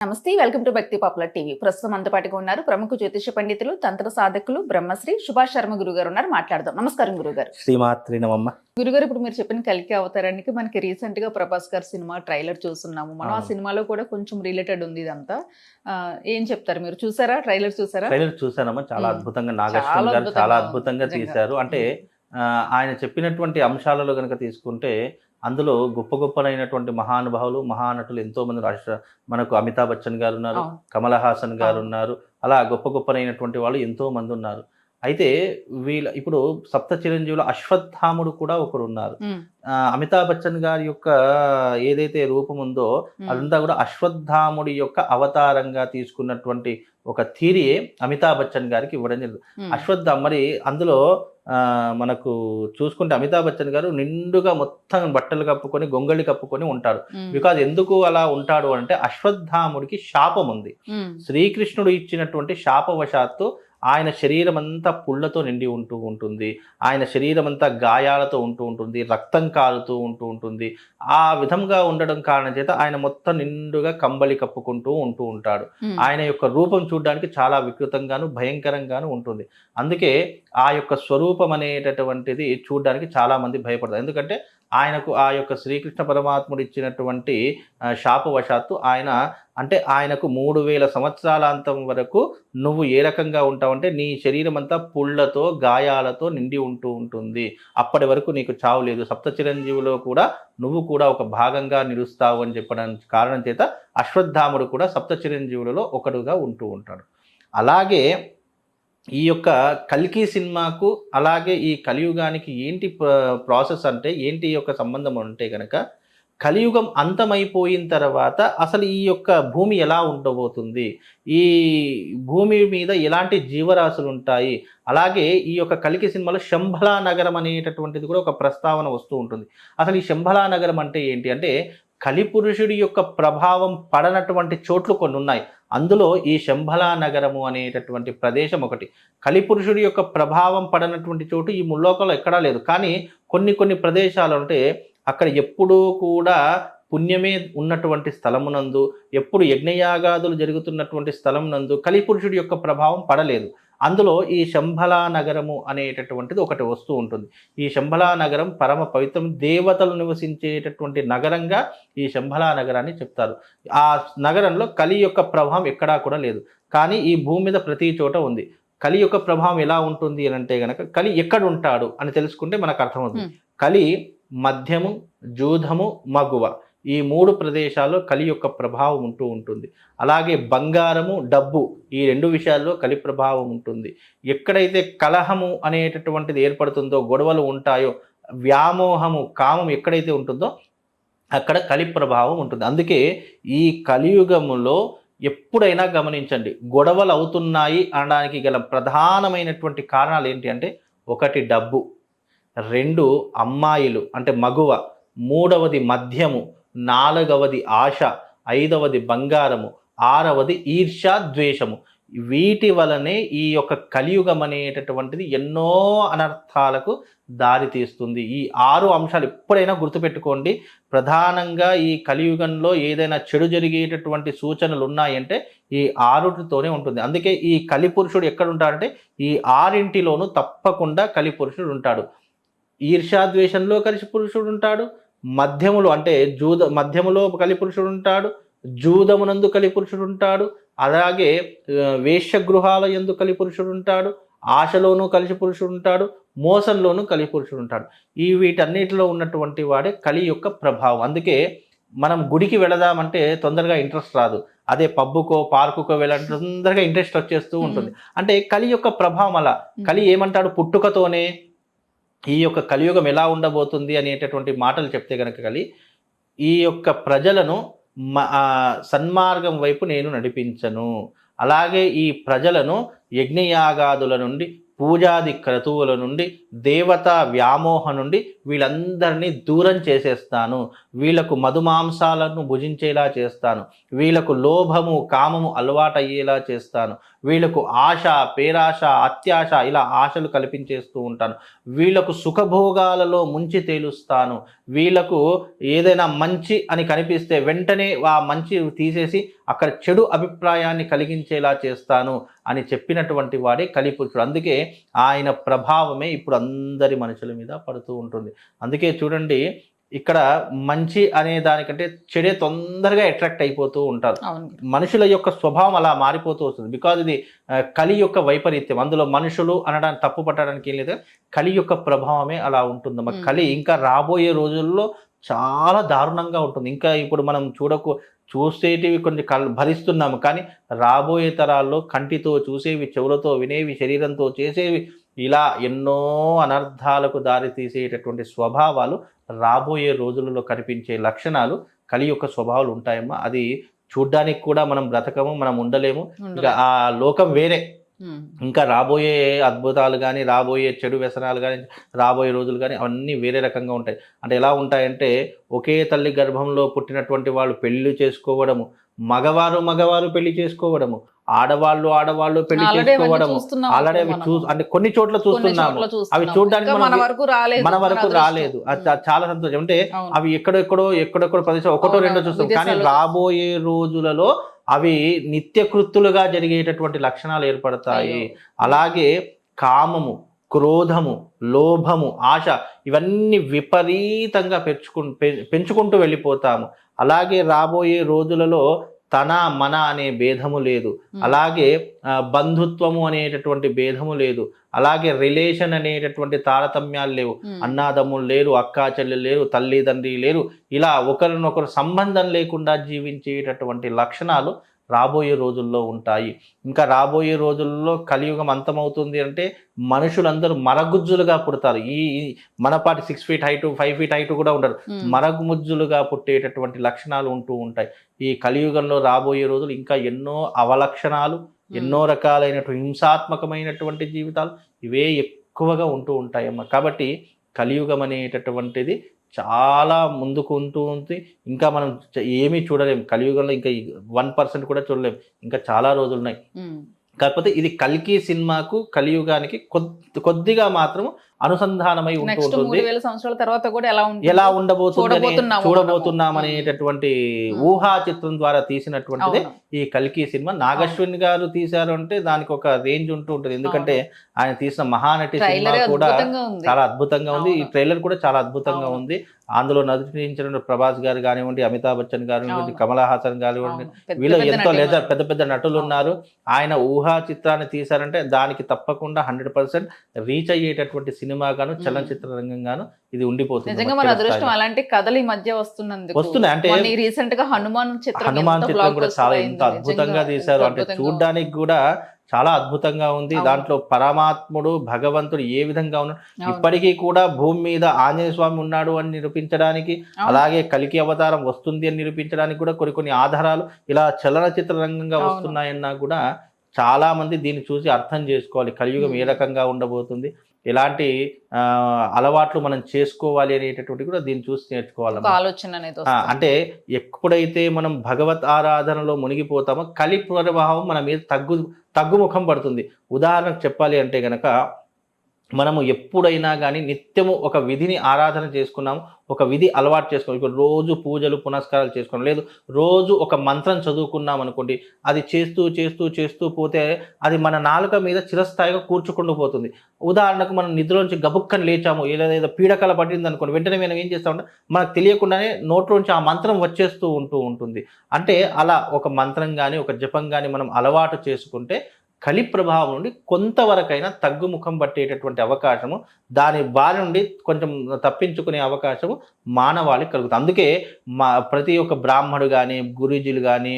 నమస్తే welcome to Bhakti popular TV. ప్రస్తుతం అంత పాటుగా ఉన్నారు ప్రముఖ జ్యోతిష పండితులు తంత్ర సాధకులు బ్రహ్మశ్రీ సుభాష్ శర్మ గురుగారు ఉన్నారు. మాట్లాడదాం. నమస్కారం గురుగారు. శ్రీమాత్రి నమమ్మ. గురుగారు ఇప్పుడు మీరు చెప్పిన కలికి అవతారానికి మనకి రీసెంట్గా ప్రభాస్ గారి సినిమా ట్రైలర్ చూస్తున్నాము. మనం ఆ. సినిమాలో కూడా కొంచెం రిలేటెడ్ ఉంది ఇదంతా. ఏం చెప్తారు మీరు? చూసారా? ట్రైలర్ చూసారా? ట్రైలర్ చూసానమ్మా చాలా. అద్భుతంగా నాగేశ్వరం గారు చాలా అద్భుతంగా. తీశారు. అంటే ఆయన చెప్పినటువంటి అంశాలలో కనుక తీసుకుంటే అందులో గొప్ప గొప్పలైనటువంటి మహానుభావులు మహానటులు ఎంతో మంది రాష్ట్ర మనకు అమితాబ్ బచ్చన్ గారు ఉన్నారు. కమల్ హాసన్ గారు. ఉన్నారు అలా గొప్ప గొప్పలైనటువంటి వాళ్ళు ఎంతో మంది ఉన్నారు. అయితే వీళ్ళ ఇప్పుడు సప్త చిరంజీవులు అశ్వత్థాముడు కూడా ఒకడు ఉన్నారు అమితాబ్ బచ్చన్ గారి యొక్క ఏదైతే రూపం ఉందో అదంతా కూడా అశ్వత్థాముడి యొక్క అవతారంగా తీసుకున్నటువంటి ఒక థీరియే అమితాబ్ బచ్చన్ గారికి ఇవ్వడం జరిగింది. అశ్వత్థామ మరి అందులో మనకు చూసుకుంటే అమితాబ్ బచ్చన్ గారు నిండుగా మొత్తం బట్టలు కప్పుకొని గొంగళి కప్పుకొని ఉంటాడు ఉమ్, బికాజ్ ఎందుకు అలా ఉంటాడు అంటే అశ్వత్థాముడికి శాపం ఉంది శ్రీకృష్ణుడు ఇచ్చినటువంటి శాపవశాత్తు ఆయన శరీరం అంతా పుళ్ళతో నిండి ఉంటూ ఉంటుంది. ఆయన శరీరం అంతా గాయాలతో ఉంటూ ఉంటుంది. రక్తం కారుతూ ఉంటూ ఉంటుంది. ఆ విధంగా ఉండడం కారణం చేత ఆయన మొత్తం నిండుగా కంబళి కప్పుకుంటూ ఉంటూ ఉంటాడు. ఆయన యొక్క రూపం చూడడానికి చాలా వికృతంగాను భయంకరంగాను ఉంటుంది. అందుకే ఆ యొక్క స్వరూపం అనేటటువంటిది చూడడానికి చాలా మంది భయపడతారు. ఎందుకంటే ఆయనకు ఆ యొక్క శ్రీకృష్ణ పరమాత్ముడు ఇచ్చినటువంటి శాపవశాత్తు ఆయన అంటే ఆయనకు మూడు వేల సంవత్సరాలాంతం వరకు నువ్వు ఏ రకంగా ఉంటావంటే నీ శరీరం అంతా పుళ్ళతో గాయాలతో నిండి ఉంటూ ఉంటుంది. అప్పటి వరకు నీకు చావు లేదు. సప్త చిరంజీవులో కూడా నువ్వు కూడా ఒక భాగంగా నిలుస్తావు అని చెప్పడానికి కారణం చేత అశ్వత్థాముడు కూడా సప్త చిరంజీవులలో ఒకడుగా ఉంటూ ఉంటాడు. అలాగే ఈ యొక్క కల్కి సినిమాకు అలాగే ఈ కలియుగానికి ఏంటి ప్రాసెస్ అంటే ఏంటి యొక్క సంబంధం అంటే కనుక కలియుగం అంతమైపోయిన తర్వాత అసలు ఈ యొక్క భూమి ఎలా ఉండబోతుంది? ఈ భూమి మీద ఎలాంటి జీవరాశులు ఉంటాయి? అలాగే ఈ యొక్క కలికి సినిమాలో శంభలా నగరం అనేటటువంటిది కూడా ఒక ప్రస్తావన వస్తూ ఉంటుంది. అసలు ఈ శంభలా నగరం అంటే ఏంటి? అంటే కలిపురుషుడి యొక్క ప్రభావం పడనటువంటి చోట్లు కొన్ని ఉన్నాయి. అందులో ఈ శంభలా నగరము అనేటటువంటి ప్రదేశం ఒకటి. కలిపురుషుడి యొక్క ప్రభావం పడనటువంటి చోటు ఈ ముల్లోకంలో ఎక్కడా లేదు. కానీ కొన్ని కొన్ని ప్రదేశాలు అంటే అక్కడ ఎప్పుడూ కూడా పుణ్యమే ఉన్నటువంటి స్థలమునందు ఎప్పుడు యజ్ఞయాగాదులు జరుగుతున్నటువంటి స్థలమునందు కలిపురుషుడి యొక్క ప్రభావం పడలేదు. అందులో ఈ శంభలా నగరము అనేటటువంటిది ఒకటి వస్తూ ఉంటుంది. ఈ శంభలా నగరం పరమ పవిత్రం దేవతలు నివసించేటటువంటి నగరంగా ఈ శంభలా నగరాన్ని చెప్తారు. ఆ నగరంలో కలి యొక్క ప్రభావం ఎక్కడా కూడా లేదు. కానీ ఈ భూమి మీద ప్రతి చోట ఉంది. కలి యొక్క ప్రభావం ఎలా ఉంటుంది అని అంటే గనక కలి ఎక్కడ ఉంటాడు అని తెలుసుకుంటే మనకు అర్థమవుతుంది. కలి మధ్యము జూధము మగువ. ఈ మూడు ప్రదేశాల్లో కలి యొక్క ప్రభావం ఉంటూ ఉంటుంది. అలాగే బంగారము డబ్బు ఈ రెండు విషయాల్లో కలి ప్రభావం ఉంటుంది. ఎక్కడైతే కలహము అనేటటువంటిది ఏర్పడుతుందో గొడవలు ఉంటాయో వ్యామోహము కామం ఎక్కడైతే ఉంటుందో అక్కడ కలి ప్రభావం ఉంటుంది. అందుకే ఈ కలియుగములో ఎప్పుడైనా గమనించండి గొడవలు అవుతున్నాయి అనడానికి గల ప్రధానమైనటువంటి కారణాలు ఏంటి అంటే ఒకటి డబ్బు రెండు అమ్మాయిలు అంటే మగువ మూడవది మద్యము నాలుగవది ఆశ ఐదవది బంగారము ఆరవది ఈర్ష్యా ద్వేషము. వీటి వలనే ఈ యొక్క కలియుగం అనేటటువంటిది ఎన్నో అనర్థాలకు దారి తీస్తుంది. ఈ ఆరు అంశాలు ఎప్పుడైనా గుర్తుపెట్టుకోండి. ప్రధానంగా ఈ కలియుగంలో ఏదైనా చెడు జరిగేటటువంటి సూచనలు ఉన్నాయంటే ఈ ఆరుటితోనే ఉంటుంది. అందుకే ఈ కలిపురుషుడు ఎక్కడ ఉంటాడంటే ఈ ఆరింటిలోనూ తప్పకుండా కలిపురుషుడు ఉంటాడు. ఈర్ష్యాద్వేషంలో కలిసి పురుషుడు ఉంటాడు. మధ్యములో అంటే జూద మధ్యములో కలిపురుషుడు ఉంటాడు జూదమునందు కలిపురుషుడు ఉంటాడు అలాగే ఆ, వేశ్యగృహాల ఎందు కలిపురుషుడు ఉంటాడు ఆశలోనూ కలిసి పురుషుడు ఉంటాడు మోసంలోనూ కలిపురుషుడు ఉంటాడు ఈ వీటన్నిటిలో ఉన్నటువంటి వాడే కలి యొక్క ప్రభావం. అందుకే మనం గుడికి వెళదామంటే తొందరగా ఇంట్రెస్ట్ రాదు. అదే పబ్బుకో పార్కుకో వెళ్ళాలంటే తొందరగా ఇంట్రెస్ట్ వచ్చేస్తూ ఉంటుంది. అంటే కలి యొక్క ప్రభావం అలా. కలి ఏమంటాడు? పుట్టుకతోనే ఈ యొక్క కలియుగం ఎలా ఉండబోతుంది అనేటటువంటి మాటలు చెప్తే కనుక కలి ఈ యొక్క ప్రజలను మ- సన్మార్గం వైపు నేను నడిపించను. అలాగే ఈ ప్రజలను యజ్ఞయాగాదుల నుండి పూజాది క్రతువుల నుండి దేవత వ్యామోహ నుండి వీళ్ళందరినీ దూరం చేసేస్తాను. వీళ్ళకు మధుమాంసాలను భుజించేలా చేస్తాను. వీళ్ళకు లోభము కామము అలవాటయ్యేలా చేస్తాను. వీళ్ళకు ఆశ పేరాశ అత్యాశ ఇలా ఆశలు కల్పించేస్తూ ఉంటాను. వీళ్ళకు సుఖభోగాలలో ముంచి తేలుస్తాను. వీళ్ళకు ఏదైనా మంచి అని కనిపిస్తే వెంటనే ఆ మంచి తీసేసి అక్కడ చెడు అభిప్రాయాన్ని కలిగించేలా చేస్తాను అని చెప్పినటువంటి వాడే కలిపురుషుడు. అందుకే ఆయన ప్రభావమే ఇప్పుడు అందరి మనుషుల మీద పడుతూ ఉంటుంది. అందుకే చూడండి ఇక్కడ మంచి అనే దానికంటే చెడే తొందరగా అట్రాక్ట్ అయిపోతూ ఉంటారు. మనుషుల యొక్క స్వభావం అలా మారిపోతూ వస్తుంది. బికాజ్ ఇది కలి యొక్క వైపరీత్యం. అందులో మనుషులు అనడానికి తప్పు పట్టడానికి ఏం లేదు. కలి యొక్క ప్రభావమే అలా ఉంటుంది. Hmm. కలి ఇంకా రాబోయే రోజుల్లో చాలా దారుణంగా ఉంటుంది. ఇంకా ఇప్పుడు మనం చూడకు చూసేటివి కొన్ని కల్ భరిస్తున్నాము. కానీ రాబోయే తరాల్లో కంటితో చూసేవి చెవులతో వినేవి శరీరంతో చేసేవి ఇలా ఎన్నో అనర్థాలకు దారి తీసేటటువంటి స్వభావాలు రాబోయే రోజులలో కనిపించే లక్షణాలు కలి యొక్క స్వభావాలు ఉంటాయమ్మా అది చూడ్డానికి కూడా మనం బ్రతకము మనం ఉండలేము ఇక. ఆ లోకం వేరే. ఇంకా రాబోయే అద్భుతాలు కానీ రాబోయే చెడు వ్యసనాలు కానీ రాబోయే రోజులు కానీ అవన్నీ వేరే రకంగా ఉంటాయి అంటే ఎలా ఉంటాయంటే ఒకే తల్లి గర్భంలో పుట్టినటువంటి వాళ్ళు పెళ్ళి చేసుకోవడము మగవారు మగవారు పెళ్ళి చేసుకోవడము ఆడవాళ్ళు ఆడవాళ్ళు పెళ్ళి చేసుకోవడము అప్పుడు అవి. చూ అంటే కొన్ని చోట్ల చూస్తున్నాము. అవి చూడ్డానికి మనం వరకు రాలేదు మన వరకు. రాలేదు చాలా సంతోషం అంటే. అవి ఎక్కడెక్కడో ఎక్కడెక్కడో ప్రదేశం ఒకటో. రెండో చూస్తాం కానీ రాబోయే రోజులలో అవి నిత్యకృత్తులుగా జరిగేటటువంటి లక్షణాలు ఏర్పడతాయి. అలాగే కామము క్రోధము లోభము ఆశ ఇవన్నీ విపరీతంగా పెంచుకు పెంచుకుంటూ వెళ్ళిపోతాము అలాగే రాబోయే రోజులలో తన మన అనే భేదము లేదు. అలాగే బంధుత్వము అనేటటువంటి భేదము లేదు అలాగే రిలేషన్ అనేటటువంటి తారతమ్యాలు లేవు. అన్నాదమ్ములు లేరు అక్కా చెల్లెలు లేరు తల్లిదండ్రి లేరు ఇలా ఒకరినొకరు సంబంధం లేకుండా జీవించేటటువంటి లక్షణాలు రాబోయే రోజుల్లో ఉంటాయి. ఇంకా రాబోయే రోజుల్లో కలియుగం అంతమవుతుంది అంటే మనుషులందరూ మరగుజ్జులుగా పుడతారు. ఈ Manapati six feet height five feet height కూడా ఉండరు. మరగుముజ్జులుగా పుట్టేటటువంటి లక్షణాలు ఉంటూ ఉంటాయి. ఈ కలియుగంలో రాబోయే రోజులు ఇంకా ఎన్నో అవలక్షణాలు ఎన్నో రకాలైనటువంటి హింసాత్మకమైనటువంటి జీవితాలు ఇవే ఎక్కువగా ఉంటూ ఉంటాయమ్మ. కాబట్టి కలియుగం అనేటటువంటిది చాలా ముందుకు ఉంటూ ఉంది. ఇంకా మనం ఏమీ చూడలేం. కలియుగంలో ఇంకా వన్ పర్సెంట్ కూడా చూడలేం. ఇంకా చాలా రోజులు ఉన్నాయి. కాకపోతే ఇది కల్కి సినిమాకు కలియుగానికి కొద్ది కొద్దిగా మాత్రం అనుసంధానమై ఉంటూ ఉంటుంది సంవత్సరాల తర్వాత కూడా ఎలా ఎలా ఉండబోతుంది చూడబోతున్నాం. అనేటటువంటి. ఊహా చిత్రం ద్వారా తీసినటువంటిదే. ఈ కల్కి సినిమా నాగశ్విన్ గారు తీశారు అంటే దానికి ఒక రేంజ్ ఉంటూ ఉంటుంది ఎందుకంటే ఆయన తీసిన మహానటి సినిమా కూడా చాలా అద్భుతంగా ఉంది ఈ. ట్రైలర్ కూడా చాలా అద్భుతంగా. ఉంది అందులో నటించిన ప్రభాస్ గారు కానివ్వండి అమితాబ్ బచ్చన్ కానివ్వండి. కమలా హాసన్ కానివ్వండి వీళ్ళు ఎంతో. లేదా పెద్ద పెద్ద నటులు. ఉన్నారు ఆయన ఊహా చిత్రాన్ని తీశారంటే దానికి తప్పకుండా హండ్రెడ్ పర్సెంట్ రీచ్ అయ్యేటటువంటి సినిమా గాను మ్మ్. చలనచిత్ర రంగం గాను ఇది ఉండిపోతుంది నిజంగా మన. అదృష్టం అలాంటి కథలు ఈ మధ్య వస్తున్నందుకు వస్తున్నాయి అంటే రీసెంట్గా హనుమాన్ చిత్రం హనుమాన్ చిత్రం కూడా చాలా. ఎంత అద్భుతంగా తీశారు అంటే చూడడానికి కూడా చాలా అద్భుతంగా ఉంది. దాంట్లో పరమాత్ముడు భగవంతుడు ఏ విధంగా ఉన్నాడు. ఇప్పటికీ కూడా భూమి మీద ఆంజనేయ స్వామి ఉన్నాడు అని నిరూపించడానికి. అలాగే కలికి అవతారం వస్తుంది అని నిరూపించడానికి కూడా కొన్ని కొన్ని ఆధారాలు ఇలా చలనచిత్ర రంగంగా. వస్తున్నాయన్నా కూడా చాలా మంది దీన్ని చూసి అర్థం చేసుకోవాలి కలియుగం ఏ. రకంగా ఉండబోతుంది ఎలాంటి ఆ, అలవాట్లు మనం చేసుకోవాలి అనేటటువంటి కూడా దీన్ని చూసి నేర్చుకోవాలి ఆలోచన అనేది. అంటే ఎప్పుడైతే మనం భగవత్ ఆరాధనలో మునిగిపోతామో కలి ప్రభావం మన మీద తగ్గు తగ్గుముఖం పడుతుంది ఉదాహరణకు చెప్పాలి అంటే గనక మనము ఎప్పుడైనా కానీ నిత్యము ఒక విధిని ఆరాధన చేసుకున్నాము ఒక విధి అలవాటు చేసుకున్నాం ఇప్పుడు రోజు పూజలు పునస్కారాలు చేసుకున్నాం. లేదు రోజు ఒక మంత్రం చదువుకున్నాం అనుకోండి అది చేస్తూ చేస్తూ చేస్తూ పోతే అది మన నాలుక మీద చిరస్థాయిగా కూర్చుకుంటూ పోతుంది. ఉదాహరణకు మనం నిద్రలోంచి గబుక్కని లేచాము లేదా ఏదో పీడకల పట్టింది అనుకోండి వెంటనే మనం ఏం చేస్తామంటే మనకు తెలియకుండానే నోట్లోంచి ఆ మంత్రం వచ్చేస్తూ ఉంటూ ఉంటుంది. అంటే అలా ఒక మంత్రం కానీ ఒక జపం కానీ మనం అలవాటు చేసుకుంటే కలి ప్రభావం నుండి కొంతవరకైనా తగ్గుముఖం పట్టేటటువంటి అవకాశము దాని బారి నుండి కొంచెం తప్పించుకునే అవకాశము మానవాళికి కలుగుతుంది. అందుకే మా ప్రతి ఒక్క బ్రాహ్మడు కానీ గురూజీలు కానీ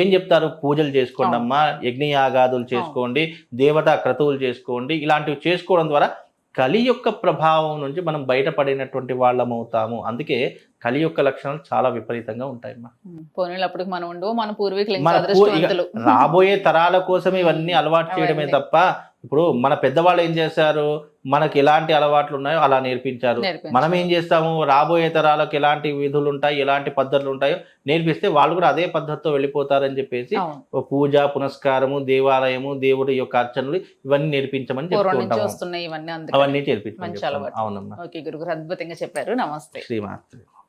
ఏం చెప్తారు? పూజలు చేసుకోండి. అమ్మా యజ్ఞయాగాదులు చేసుకోండి దేవతా క్రతువులు చేసుకోండి ఇలాంటివి చేసుకోవడం ద్వారా కలి యొక్క ప్రభావం నుంచి మనం బయటపడినటువంటి వాళ్ళం అవుతాము అందుకే కలి యొక్క లక్షణాలు చాలా విపరీతంగా ఉంటాయి అమ్మా. ఉమ్. పోనీళ్ళు అప్పటికి మనం ఉండవు మన పూర్వీకులు రాబోయే తరాల కోసం ఇవన్నీ అలవాటు చేయడమే. తప్ప ఇప్పుడు మన పెద్దవాళ్ళు ఏం చేశారు? మనకి ఎలాంటి అలవాట్లు ఉన్నాయో అలా నేర్పించారు. మనం ఏం చేస్తాము? రాబోయే తరాలకు ఎలాంటి విధులు ఉంటాయి? ఎలాంటి పద్ధతులు ఉంటాయో నేర్పిస్తే వాళ్ళు కూడా అదే పద్ధతితో వెళ్ళిపోతారని చెప్పేసి పూజ పునస్కారము దేవాలయము దేవుడి యొక్క అర్చనలు ఇవన్నీ నేర్పించమని చెప్తూ అవన్నీ. అలవాటు. అవునమ్మా. గురుగారు అద్భుతంగా చెప్పారు. నమస్తే. శ్రీమాత్రి.